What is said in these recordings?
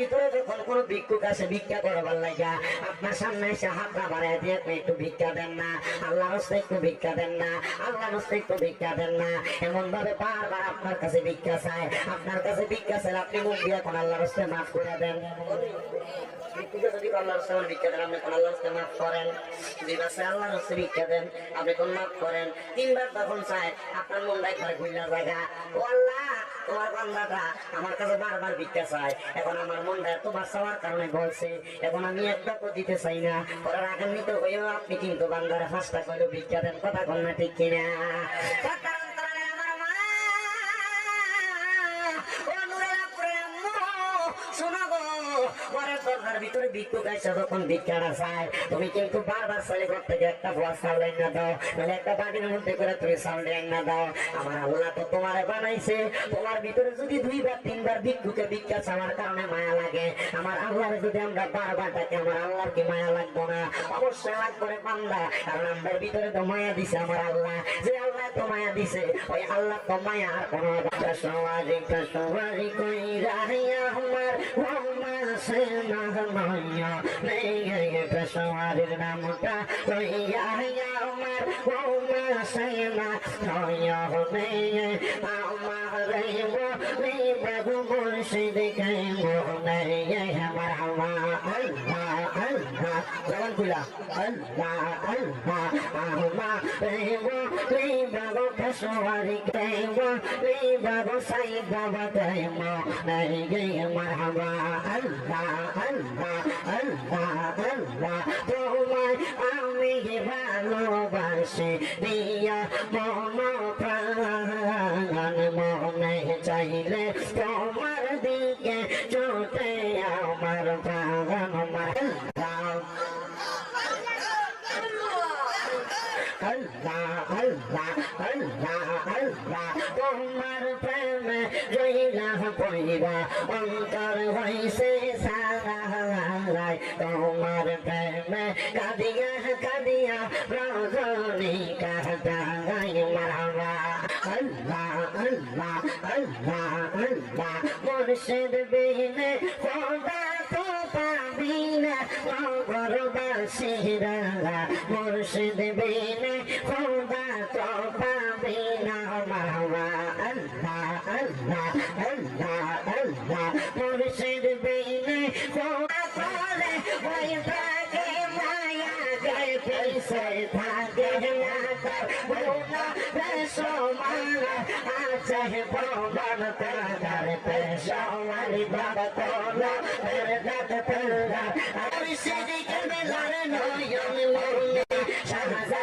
ভিতরে যখন কোনো ভিক্ষুক আসে, ভিক্ষা করবার লাগা আপনার সামনে এসে হাতটা বাড়ায় দিয়ে আপনি একটু ভিক্ষা দেন না আল্লাহ হস্তে একটু ভিক্ষা দেন না আল্লাহ হস্তে একটু ভিক্ষা দেন না। এমন ভাবে বারবার আপনার কাছে ভিক্ষা চায়। আপনার কাছে ভিক্ষা চায় আপনি মুখ দিয়ে এখন আল্লাহ হস্তে মাফ করে দেন। তিনবার তখন চায়, আপনার মনটা আল্লাহ, তোমার বান্দাটা আমার কাছে বারবার ভিক্ষা চায়। এখন আমার মনটা এত বাঁচাবার কারণে বলছে, এখন আমি একটা দিতে চাই না। ওরা রাগান্বিত হয়েও আপনি কিন্তু বান্দারা ফাঁসটা করে বিজ্ঞাপন কথা কন ঠিক কিনা? দরজার ভিতরে ভিক্ষুক এসে যখন ভিক্ষাটা চায়, তুমি কিন্তু বারবার ছেলে ঘর থেকে একটা ভুয়া চাউল না দাও মানে একটা বাটির মধ্যে করে তুমি চাউল না দাও। আমার আল্লাহ তো তোমারে বানাইছে। তোমার ভিতরে যদি দুইবার, তিনবার ভিক্ষুকে ভিক্ষা চাওয়ার কারণে মায়া লাগে, আমার আল্লাহরে যদি আমরা বারবার ডাকি, আমার আল্লাহর কি মায়া লাগবো না? অবশ্যই লাগবে বান্দা, কারণ আমার ভিতরে তো মায়া দিছে আমার আল্লাহ। যে আল্লাহ তো মায়া দিছে, ওই আল্লাহ তো মায়া। আর কোনো সমাজে সমাজে কই রাহিয়া আমার। ওমা সে না মায়া পেশোয়ারের নামটা ওই রাহিয়া আমার ওমা সে না মায়া আমার মোহনে আমার হাওয়া আল্লাহ আল্লাহ আমার রেব নেই বাবু পেশোয়ারি কে মোহনে বাবু সাই বাবা কে মোহনে আমার হাওয়া আল্লাহ আল্লাহ আল্লাহ আল্লাহ তোমায় আমি ভালোবাসি দিয়া মন প্রাণ মনে চাইলে তোমার দিকে চোটে আমার প্রাণ আমার আল্লাহ আল্লাহ আল্লাহ আল্লাহ তোমার প্রেমে জয়লা পইরা অন্তর হইছে সারাই তোমার প্রেমে কাদিয়া কাদিয়া রজনী কাদাই মারবা। আল্লাহ আল্লাহ খোদা আছে প্রমাণ তার পেশাওয়ারি বাবা তোলা তেরে দাঁত তেরা আর সিদিকে মেলারে নয়ন মরুনে। শাহজা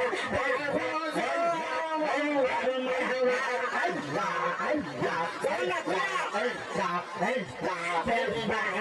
আল্লাহ আল্লাহ আল্লাহ আল্লাহ আল্লাহ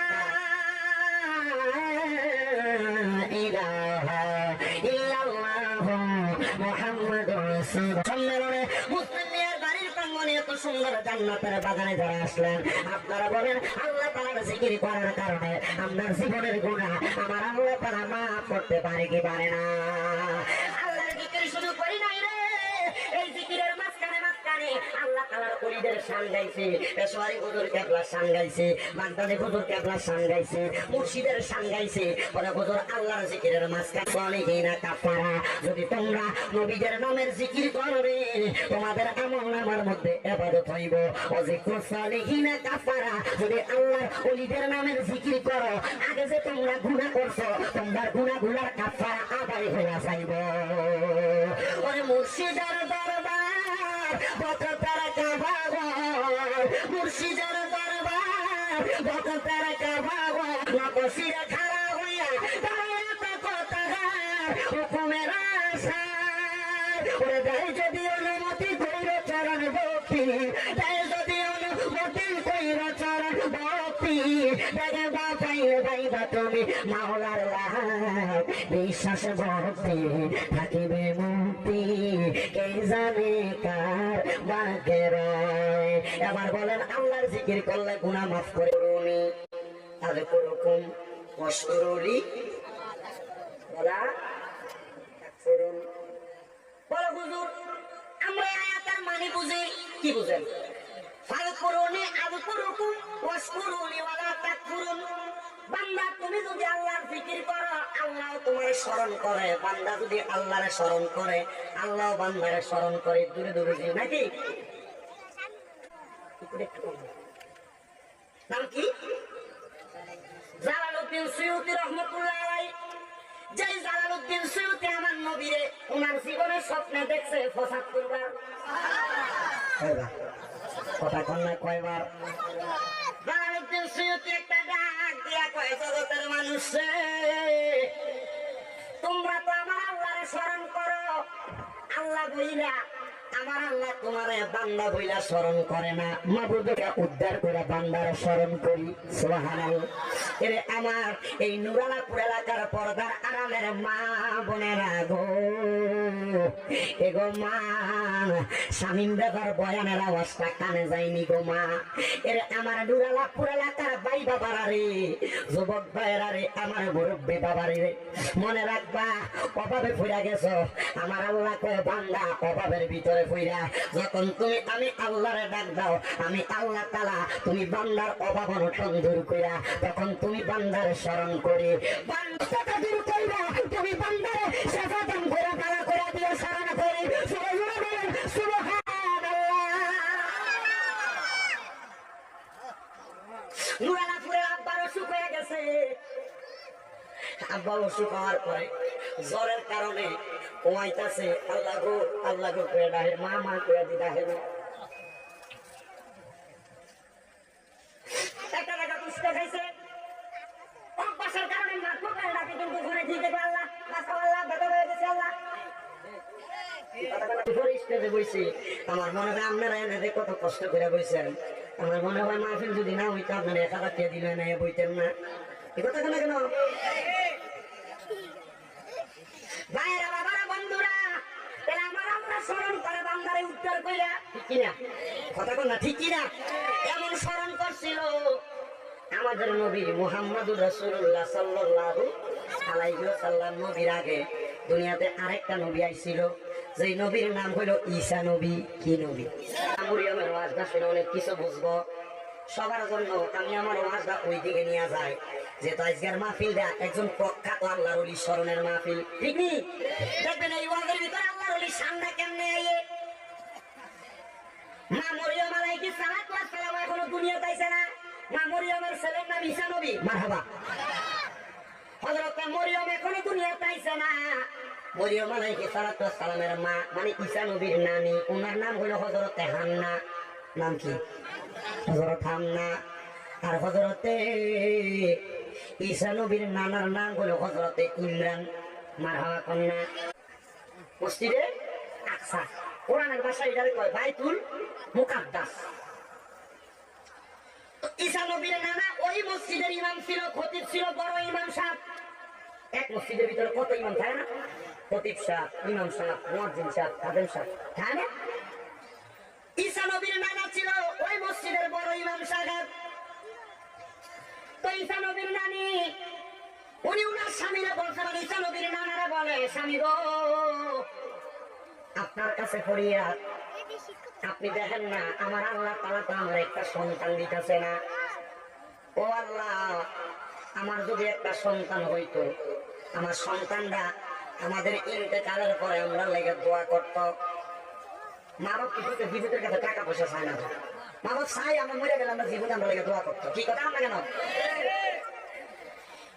মুসলিমের বাড়ির সুন্দর আপনারা বলেন করার কারণে আপনার জীবনের গুণা আমার আল্লাহ তারা মাফ করতে পারে কি পারে না। গানে আল্লাহ তোমাদের আমল নামার মধ্যে এবাদত হইব। ও যদি আল্লাহর ওলিদের নামের জিকির করো, আগে যে তোমরা গুনাহ করছ, তোমরা গুনাহগুলার কাফারা আদায় হয়ে যাইব। মুর্শিদার দরবার বত তারা কাভাগর মুর্শিদার দরবার কত তারা কাভাগর নকশিরা খাড়া বিশ্বাস ভক্তি, থাকিবে মুক্তি, কে জানে কার বাকে রয়। এবার বলেন, আল্লাহর জিকির করলে গুনাহ মাফ করে উনি তাহলে কোরকম অসরলি বলা করুন বলো, হুজুর, আমরা আয়াতের মানে বুঝি, কি বুঝেন? ফালকুরুনি আযকুরুকুম ওয়াশকুরুনি, ওয়ালা তাকফুরুন। বান্দা তুমি যদি আল্লাহর জিকির করো আল্লাহ তোমার স্মরণ করে। বান্দা যদি আল্লাহরে স্মরণ করে আল্লাহ বান্দারে স্মরণ করে। দূরে দূরে দিও নাকি? নাম কি? জালালউদ্দিন সুয়ুতি রহমতুল্লাহ যেই জালালউদ্দিন সুয়ুতি আমার নবীরে ওনার জীবনের স্বপ্নে দেখছে পঁচাত্তর বার। কয়বার কথা কন্যা কয়বার। জালালউদ্দিন দিয়া কয় জগতের মানুষ তোমরা তো আমার আল্লাহরে স্মরণ করো। আল্লাহ বইলা আমার আল্লাহ তোমারে বান্দা বইলা স্মরণ করে না। মাবুদকে উদ্ধার করে বান্দারে স্মরণ করি আমার এই নুরালাপুর এলাকার পর্দার আড়ালের মা বোনেরা গো। এগো মা বয়ানের আওয়াজটা কানে যায়নি গো মা। এর আমার নুরালাপুর এলাকার বাই বাবারা রে, যুবক ভাইয়েরা রে, আমার মুরব্বী বাবারে রে। মনে রাখবা, অভাবে ফুরা গেছো। আমার আল্লাহ কয়ে, বান্দা, অভাবের ভিতরে ফুইরা যখন তুমি আমি আল্লাহরে ডাক দাও, আমি আল্লাহ তালা তুমি বান্দার অভাব অনটন দূর কইরা, তখন তুমি বান্দারে স্মরণ করে। বান্দাটা দূর কইরা, তুমি বান্দারে সেবা দান করে পালা করে দিও, স্মরণ করে। সবাই বলেন সুবহানাল্লাহ নুরালাপুরের আব্বার অসুখ হয়ে গেছে। আব্বা অসুখ হওয়ার পরে জ্বরের কারণে কমাইতাছে আল্লাহ গো আল্লাহ গো ডাহে মা মা করে দি ডাহে আল্লাহ। আমার মনে হয় আপনারা এনে কত কষ্ট করে বইছেন। আমার মনে হয় মাহফিল যদি না হইতো আপনারা এক হাজার টাকা দিলে না বইতেন না। এই কথা কেন কেন ভাইরা বাবারা বন্ধুরা তাহলে আমার আমরা স্মরণ করে বান্দারে উত্তর কইরা। ঠিক কিনা? কথা কোন না, ঠিক কিনা? এমন স্মরণ করছিল আমাদের নবী ওয়াসাল্লাম নবীর আগে। দুনিয়াতে আরেকটা নবী আইছিল, যেই নবীর নাম হইল ঈসা নবী। কি নবী? মরিয়মের ওয়াজটা শুনে অনেক কিছু বুঝব। সবার জন্য আমি আমার ওয়াজটা ওই দিকে নিয়ে যাই। যে তো আজকের মাহফিল দেয়া, একজন প্রখ্যাত আল্লাহর অলি স্মরণের মাহফিল। ঠিক নি? দেখবেন এই ওয়াজের ভিতরে আল্লাহর অলি সামনে কেমনে আইয়ে? মা মরিয়ম আলাইহিস সালাতু ওয়াস সালাম এখনও দুনিয়াতে আইছে না। মা মরিয়মের ছেলের নাম ঈসা নবী। মারহাবা। হযরত মরিয়ম এখনও দুনিয়াতে আইছে না। মরিয়ম সালাতু ওয়াস সালামের মা মানে ঈসা নবীর নানি ওনার নাম হলো হযরত হান্না নাম কি? হযরত হান্না আর হযরতে ঈসা নবীর নানার নাম হলো হযরতে ইমরান। মারহাবা কন্যা। মসজিদে আকসা। কোরআনের কয়, বাইতুল মুকাদ্দাস। নবীর নানা ওই মসজিদের ইমাম ছিল, খতিব ছিল, বড় ইমাম সাহেব। এক মসজিদের ভিতরে কত ইমাম থাকে না? খতিব সাহেব, ইমাম সাহেব সাহেব, খাদেম থাকে না? নবীর নানা ছিল ওই মসজিদের বড় ইমাম সাহেব। আপনার কাছে আপনি দেখেন না, আমার আল্লাহ তো আমার একটা সন্তান দিতেছে না। ও আল্লাহ, আমার যদি একটা সন্তান হইতো, আমার সন্তানরা আমাদের ইন্তেকালের পরে আমরা লেগে দোয়া করত। মা বাপ কিছু জীবিতের কাছে টাকা পয়সা চায় না। মা বাপ চাই আমরা মরে গেলে আমরা জীবনে আমরা লেগে দোয়া করতো কি কথা আমরা কেন?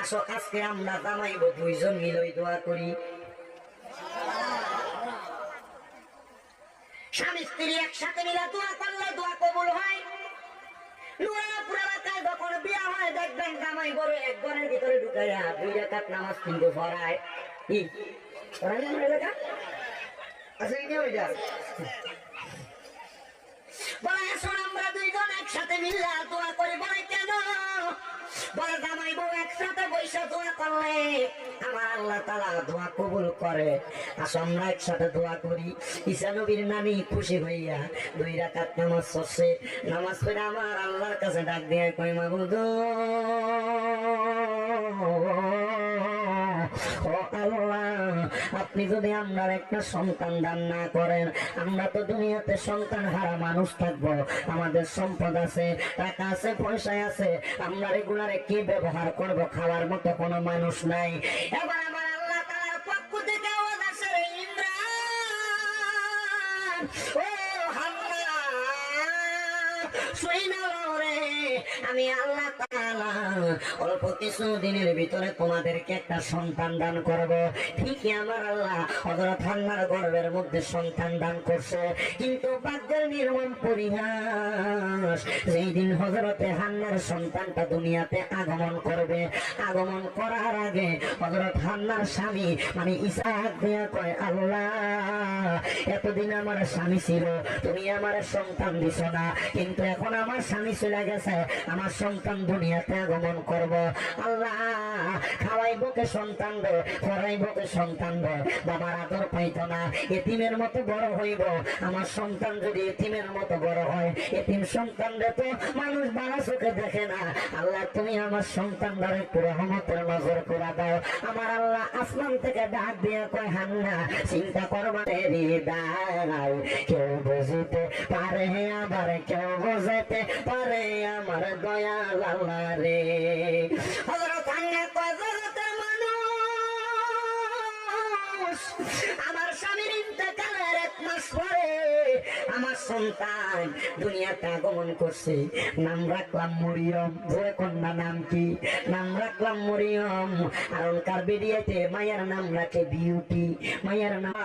আজকে আমরা জামাইব, দুইজন মিলই দোয়া করি। স্বামী স্ত্রী একসাথে মিলে দোয়া করলে দোয়া কবুল হয়। যখন বিয়া হয়, দেখবেন দুই রাকাত নামাজ কিন্তু পড়ায়। কি? পড়ায় আমরা দুইজন একসাথে মিল্লা দোয়া করি। বলে, কেন? বলে জামাই একসাথে বৈশা দোয়া করলে আমার আল্লাহ তালা দোয়া কবুল করে। আসো, আমরা একসাথে দোয়া করি। ঈশা নবীর নানি খুশি হইয়া দুই রাকাত নামাজ পড়ছে। নামাজ পড়ে আমার আল্লাহর কাছে ডাক দিয়ে কই মাবুদ আপনি যদি আমরা একটা সন্তান দান না করেন, আমরা তো দুনিয়াতে সন্তান হারা মানুষ থাকব। আমাদের সম্পদ আছে, টাকা আছে পয়সা আছে। আমরা রেগুলারে কি ব্যবহার করব খাওয়ার মতো কোনো মানুষ নাই। এবার আমার আল্লাহ তাআলার পক্ষ থেকে আওয়াজ আসে ইমরান। ও হান্না হান্নার সন্তানটা দুনিয়াতে আগমন করবে। আগমন করার আগে হযরত হান্নার স্বামী মানে ইসাহাক দিয়া কয়, আল্লাহ, এতদিন আমার স্বামী ছিল, তুমি আমার সন্তান দিছ না। কিন্তু এখন আমার স্বামী চলে গেছে। আমার সন্তান দুনিয়াতে আগমন করব। আল্লাহ খাওয়াইব কে সন্তান দে পড়াইব কে সন্তান দে। বাবার আদর পাইতো না, এতিমের মতো বড় হইব। আমার সন্তান যদি এতিমের মতো বড় হয়, এতিম সন্তান দে তো মানুষ বালা চোখে দেখে না। আল্লাহ, তুমি আমার সন্তান ধরে একটু রহমতের নজর করে দাও। আমার আল্লাহ আসমান থেকে ডাক দিয়ে কয়, হান্না, চিন্তা করবা কেউ বুঝিতে পারে আবার, কেউ বুঝাতে পারে আমার দয়া লালা রে। হযরত মানুষ আমার স্বামীর এক মাস পরে আমার সন্তান দুনিয়াতে আগমন করছে। নাম রাখলাম মরিয়ম। কন্যা নাম কি? নাম রাখলাম মরিয়ম। বেরিয়েতে মায়ের নাম রাখে বিউটি। মায়ের নাম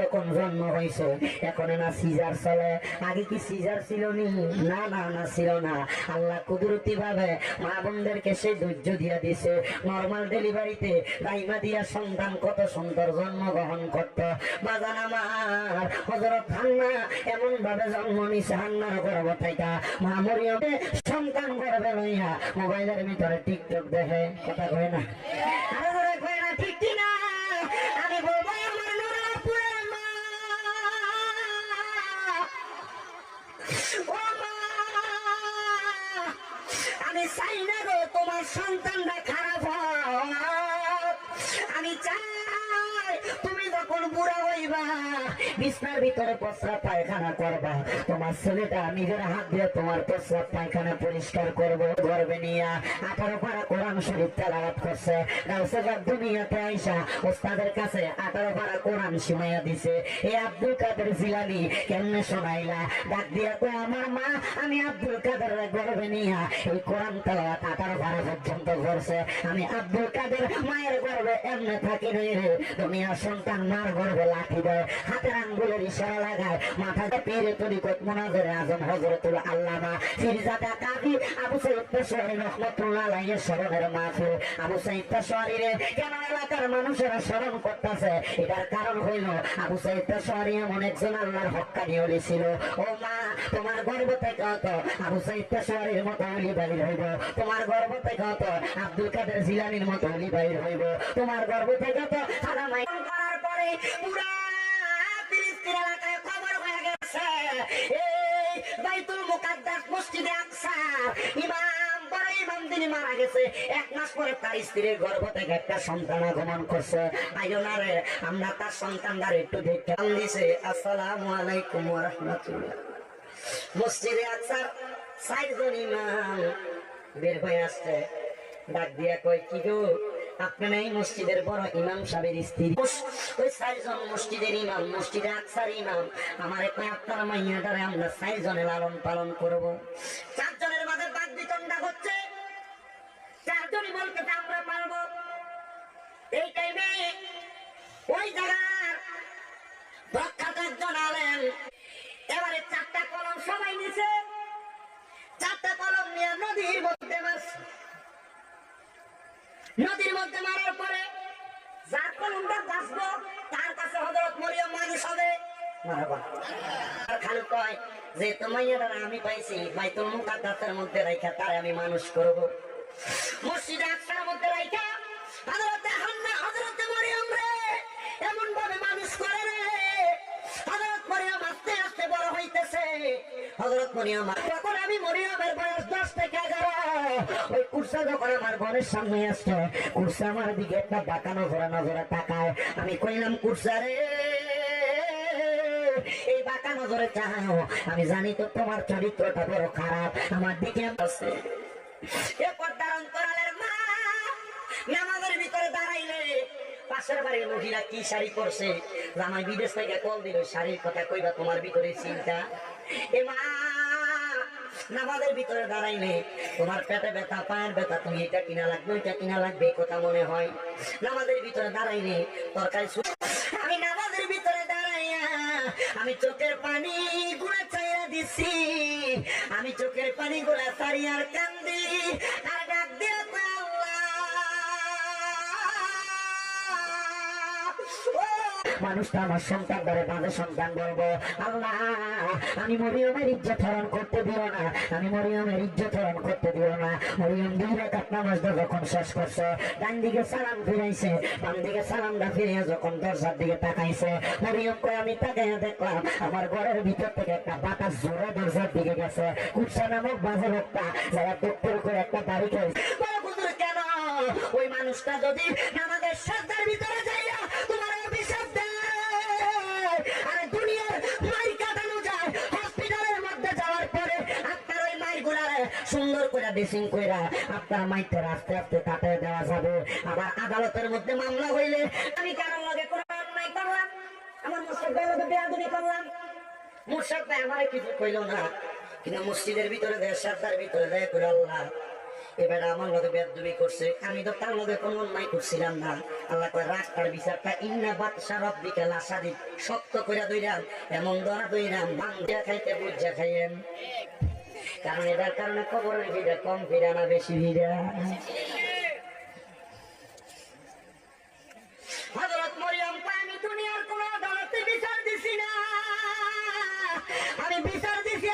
যখন জন্ম হয়েছে, এখন না সিজার চলে। আগে কি সিজার ছিল নি, না না না ছিল না। আল্লাহ কুদরতি ভাবে মা বোনদেরকে সে ধৈর্য দিয়া দিছে নর্মাল ডেলিভারিতে রাইমা দিয়া সন্তান কত সুন্দর জন্মগ্রহণ করত। বাজান আমার হজরত হান্না এমন ভাবে জন্ম নিছে, হান্নার গর্ব থেকে মা মরিয়মে সন্তান গর্বে লইয়া মোবাইলের ভিতরে টিকটক দেখে, কথা কয় না? আরে কয় না, ঠিক কি বিছনার ভিতরে প্রস্রাব পায়খানা করবা। তোমার ছেলেটা নিজের হাত দিয়ে তোমার প্রস্রাব পায়খানা পরিষ্কার করব, গর্বে নিয়ে আঠারো পারা কোরআন শরীফ তেলাওয়াত করছে। গাউসেগার দুনিয়াতে আইসা, ওস্তাদের কাছে আঠারো পারা কোরআন শুনাইয়া দিছে। এই আব্দুল কাদের জিলানি কেমনে শোনাইলা? ডাক দিয়া তো আমার মা, আমি আব্দুল কাদের গর্বে নিয়া এই কোরআন তেলাওয়াত আঠারো পারা পর্যন্ত করছে। আমি আব্দুল কাদের মায়ের গর্বে এমনে থাকি রে। দুনিয়ার সন্তান মার গর্বে লাঠি দেয়। হাতের আঙ্গুলের ইশারা লাগায়, মাথাতে পেরে তরিকত মোনাজের আজম হজরতুল আল্লামা। ফিরজাদা কাকি আবু সাইদ পেশোয়ারি রহমতুল্লাহ আলাইহির স্মরণের মাহফিল। আবু সাইদ পেশোয়ারি কেন এলাকার মানুষেরা স্মরণ করতেছে? এটার কারণ হইল, আবু সাইদ পেশোয়ারি এমন একজন আল্লাহর হক্কানি অলি ছিল। ও মা, তোমার গর্ব থেকে হতো, আবু সাইদ পেশোয়ারির মতো অলি বাড়ির হইব। তোমার গর্ব থেকে হতো, আব্দুল কাদের জিলানির মতো অলি বাড়ির হইব। তোমার গর্ব থেকে হতো সাদা মাই করার পরে পুরা এক মাস পরে তার স্ত্রীর গর্ভ থেকে একটা সন্তান আগমন করছে। আইজনারে আমরা তার সন্তানদার একটু দেখতে দিছে আসসালামু আলাইকুম রাহমাতুল্লাহ। মসজিদে আকসার চারজন ইমাম বের হয়ে আসছে। ডাক দিয়া কয়, কি গো, আপনি এই মসজিদের বড় ইমাম সাহেবের স্ত্রী? ওই চারজন মসজিদের ইমাম, মসজিদে আকসার ইমাম। আমার কয়, আপনার মাইয়াটারে আমরা চারজনে লালন পালন করব। চারজনের চারজনই বলতে আমরা পারব। এই টাইমে ওই জায়গার একজন আলেন এবারে চারটা কলম সবাই নিছে। চারটা কলম নিয়ে নদীর মধ্যে নদীর মধ্যে মারার পরে যার কলমটা বাঁচবো, তার কাছে হজরত মরিয়ম মানুষ হবে খালু কয় যে তোমার আমি পাইছি, বাইতুল মুকাদ্দাসের মধ্যে রাইখা তারে আমি মানুষ করব। মসজিদে আকসার মধ্যে রাইখা। হযরতে হান্না হযরতে মরিয়ম রে। এমন ভাবে মানুষ করে রে। হযরত মরিয়ম আস্তে আস্তে বড় হইতেছে। হযরত মরিয়ম তখন আমি মরিয়মের বয়স দশ থেকে এগারো, ওই কুরসা যখন আমার বোনের সামনে আসছে, কুরসা আমার দিকে একটা বাঁকা নজরা নজরা তাকায়। আমি কইলাম, কুরসা রে, এই বাঁকা নজরে চাও। আমি জানি তো তোমার চরিত্রটা বড় খারাপ। আমার দিকে আছে ভিতরে পাশের বাড়ির মহিলা কি শাড়ি জামাই বিদেশ থেকে কল দিল, শাড়ির কথা কইবা, তোমার ভিতরে চিন্তা? এ মা, নামাজের ভিতরে দাঁড়াইলে, তোমার পেটে ব্যথা, পায়ের ব্যথা, তুমি এটা কিনা লাগবে, ওইটা কিনা লাগবে কথা মনে হয়। নামাজের ভিতরে দাঁড়াইলে, তরকারি আমি নামাজের ভিতরে দাঁড়াইয়া, আমি চোখের পানি গুলা চাইয়া দিছি। আমি চোখের পানি গুলা চারিয়ার কান্দি, আর মানুষটা আমার সন্তান ধরে বাঁধে সন্তান বলব আল্লাহ আমি মরিয়মের ইজ্জত হরণ করতে দিও না। আমি মরিয়মের ইজ্জত হরণ করতে দিও না। মরিয়ম দুই রেখাত নামাজটা যখন শেষ করছে ডান দিকে সালাম ফিরাইছে বাম দিকে সালামটা ফিরিয়ে যখন দরজার দিকে তাকাইছে মরিয়ম কয় আমি তাকাইয়া দেখলাম আমার ঘরের ভিতর থেকে একটা বাতাস জোরে দরজার দিকে গেছে। কুৎসা নামক বাজে লোকটা যারা দপ্তর করে একটা বাড়ি হুজুর, কেন? ওই মানুষটা যদি নামাজের সাজদার ভিতরে ড্রেসিং কইরা আপনার মাইতে আস্তে আস্তে কাটিয়ে দেওয়া যাবে। আবার আদালতের মধ্যে মামলা হইলে আমি কারোর লগে কোনো অন্যায় করলাম, আমার ভাই লগে বেয়াদবি করলাম। মুর্শিদ ভাই আমারে কিছু কইল না, কিন্তু মসজিদের ভিতরে দেয় সারদার ভিতরে দেয় করে আল্লাহ, এবার আমার লগে বেদবি করছে, আমি তো তার লগে কোনো অন্যায় করছিলাম না। আল্লাহ কয় রাস্তার বিচারটা, ইন্না বাদশা রব্বিকে লাসাদি শক্ত কইরা দইরাম এমন ধরা দইরাম ভাঙ্গিয়া খাইতে বুঝা খাইয়েন কারণ এটার কারণে কবরের ভিড়া কম ভিড়া না বেশি ভিড়া। আমি দুনিয়ার কোন আদালতে বিচার দিছি না। আমি বিচার তার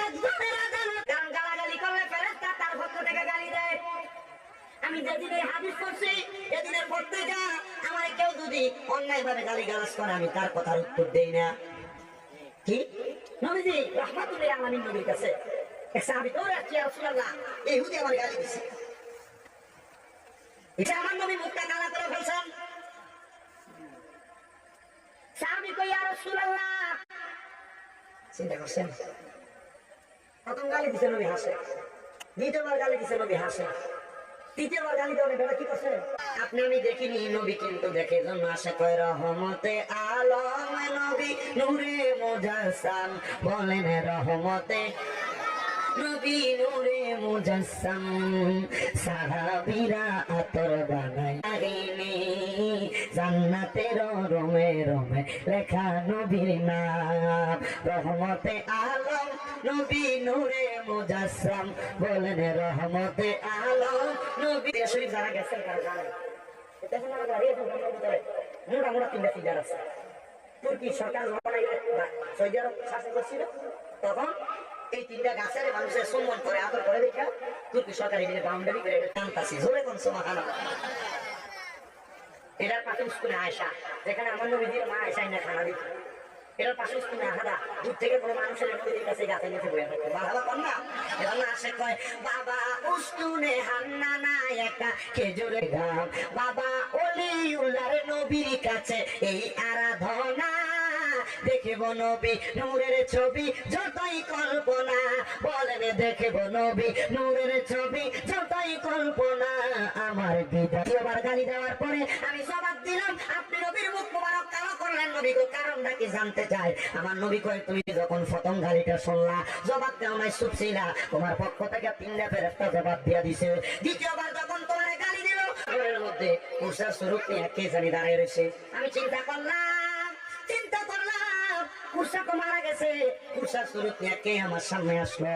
আমার কেউ যদি অন্যায় ভাবে গালি করে, আমি তার কথার উত্তর দেই না। কি? নবীজি রহমাতুল্লাহ আলামিন নবীর কাছে সাহাবী দৌড়ে আসছে ইয়া রাসূলুল্লাহ এই হুদি আমার গালি দিছে এটা আমার নবী মুখটা কালা করে ফেলছেন সাহাবী কই ইয়া রাসূলুল্লাহ চিন্তা করছেন প্রথম গালি দিছে নবী হাসে দ্বিতীয়বার গালি দিছে নবী হাসে তৃতীয়বার গালি দেওয়া বেটা কি করছে আপনি আমি দেখিনি নবী কিন্তু দেখে জন্য আসে কয় রহমতে আলম নবী নূরে মুজাসসাম বলেন রহমতে নবী নূরে মুজাসসাম, সাহাবীরা আতর বানাই কাহিনী জান্নাতের রোমে রোমে লেখা নবীর নাম। রহমতে আলম, নবী নূরে মুজাসসাম বলেন, রহমতে আলম, নবী শরীফ যারা গেছেন তারা জানেন। দেখেন আমার গাড়ি সরকার তখন এই তিনটা গাছের মানুষের সম্মান করে আদর করে দেখা। তুর্কি সরকার বাউন্ডারি করে কোন এটার পাশে আয়সা যেখানে আমার মা আয়সা খানা দিত। এটার পাশে আহাদা, দূর থেকে কোনো মানুষের কাছে গাছে বয়ে বাবা কন না বাবা বাবা নবীর কাছে এই আরাধনা দেখব নবী নূরের ছবি, যতই কল্পনা বলেন দেখব নবী নূরের ছবি, যতই কল্পনা আমার বিদা গালি দেওয়ার পরে আমি জবাব দিলাম, আপনি নবীর মুখ কালো করলেন নবী কারণটা কি জানতে চাই? আমার নবী কয় যখন গালিটা শুনলা, জবাব দেওয়া নাই তোমার পক্ষ থেকে তিনটা ফেরেস্তা জবাব দিয়া দিছে। দ্বিতীয়বার যখন তোমার গালি দিল, ঘরের মধ্যে কুসার স্বরূপ কে জানি দাঁড়িয়ে রয়েছে। আমি চিন্তা করলাম চিন্তা করলাম কুসা তো মারা গেছে কুসার স্বরূপ নিয়ে কে আমার সামনে আসলো